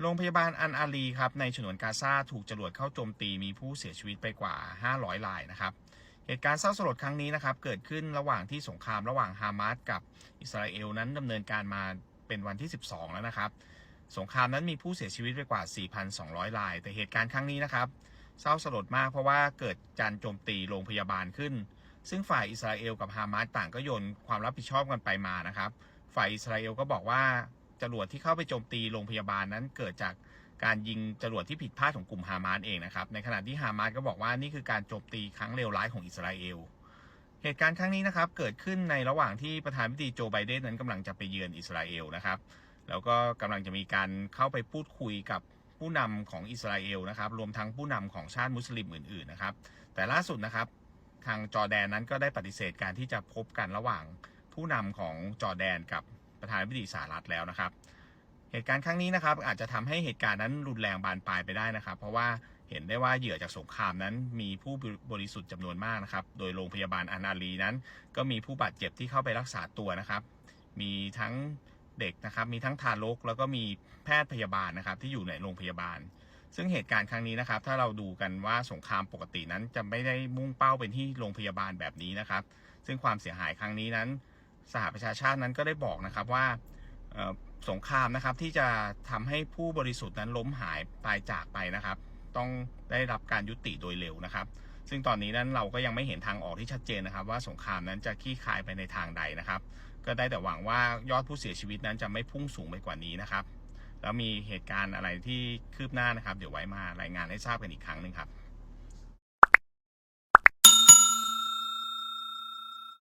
โรงพยาบาลอันอาลีครับในฉนวนกาซาถูกจรวดเข้าโจมตีมีผู้เสียชีวิตไปกว่า 500รายนะครับเหตุการณ์เศร้าสลดครั้งนี้นะครับเกิดขึ้นระหว่างที่สงครามระหว่างฮามาสกับอิสราเอลนั้นดำเนินการมาเป็นวันที่ 12 แล้วนะครับ สงครามนั้นมีผู้เสียชีวิตไปกว่า 4,200 ราย แต่เหตุการณ์ครั้งนี้นะครับ เศร้าสลดมากเพราะว่าเกิดการโจมตีโรงพยาบาลขึ้น ซึ่งฝ่ายอิสราเอลกับฮามาสต่างก็โยนความรับผิดชอบกันไปมานะครับ ฝ่ายอิสราเอลก็บอกว่า จรวดที่เข้าไปโจมตีโรงพยาบาลนั้นเกิดจากการยิงจรวดที่ผิดพลาดของกลุ่มฮามาสเองนะครับ ในขณะที่ฮามาสก็บอกว่านี่คือการโจมตีครั้งเลวร้ายของอิสราเอล เหตุการณ์ครั้งนี้นะครับเกิดขึ้นในระหว่างที่ประธานาธิบดีโจไบเดนนั้นกำลังจะไปเยือนอิสราเอลนะครับ แล้วก็กำลังจะมีการเข้าไปพูดคุยกับผู้นำของอิสราเอลนะครับ รวมทั้งผู้นำของชาติมุสลิมอื่นๆนะครับ แต่ล่าสุดนะครับทางจอแดนนั้นก็ได้ปฏิเสธการที่จะพบกันระหว่างผู้นำของจอแดนกับ ประธานาธิบดีสหรัฐแล้วนะครับ เหตุการณ์ครั้งนี้นะครับ อาจจะทำให้เหตุการณ์นั้นรุนแรงบานปลายไปได้นะครับ เพราะว่าเห็นได้ว่าเหยื่อจากสงครามนั้นมีผู้บริสุทธิ์จำนวนมากนะครับ โดยโรงพยาบาลอานาลีนั้น ก็มีผู้บาดเจ็บที่เข้าไปรักษาตัวนะครับ มีทั้งเด็กนะครับ มีทั้งทารก แล้วก็มีแพทย์พยาบาลนะครับ ที่อยู่ในโรงพยาบาล ซึ่งเหตุการณ์ครั้งนี้นะครับ ถ้าเราดูกันว่าสงครามปกตินั้นจะไม่ได้มุ่งเป้าเป็นที่โรงพยาบาลแบบนี้นะครับ ซึ่งความเสียหายครั้งนี้นั้น สหประชาชาตินั้นก็ได้บอกนะครับว่าสงครามนะครับที่จะทำให้ผู้บริสุทธิ์นั้นล้มหายตายจากไปนะครับ ต้องได้รับการยุติโดยเร็วนะครับ ซึ่งตอนนี้นั้นเราก็ยังไม่เห็นทางออกที่ชัดเจนนะครับ ว่าสงครามนั้นจะคลี่คลายไปในทางใดนะครับ ก็ได้แต่หวังว่ายอดผู้เสียชีวิตนั้นจะไม่พุ่งสูงไปกว่านี้นะครับ แล้วมีเหตุการณ์อะไรที่คืบหน้านะครับ เดี๋ยวไว้มารายงานให้ทราบกันอีกครั้งหนึ่งครับ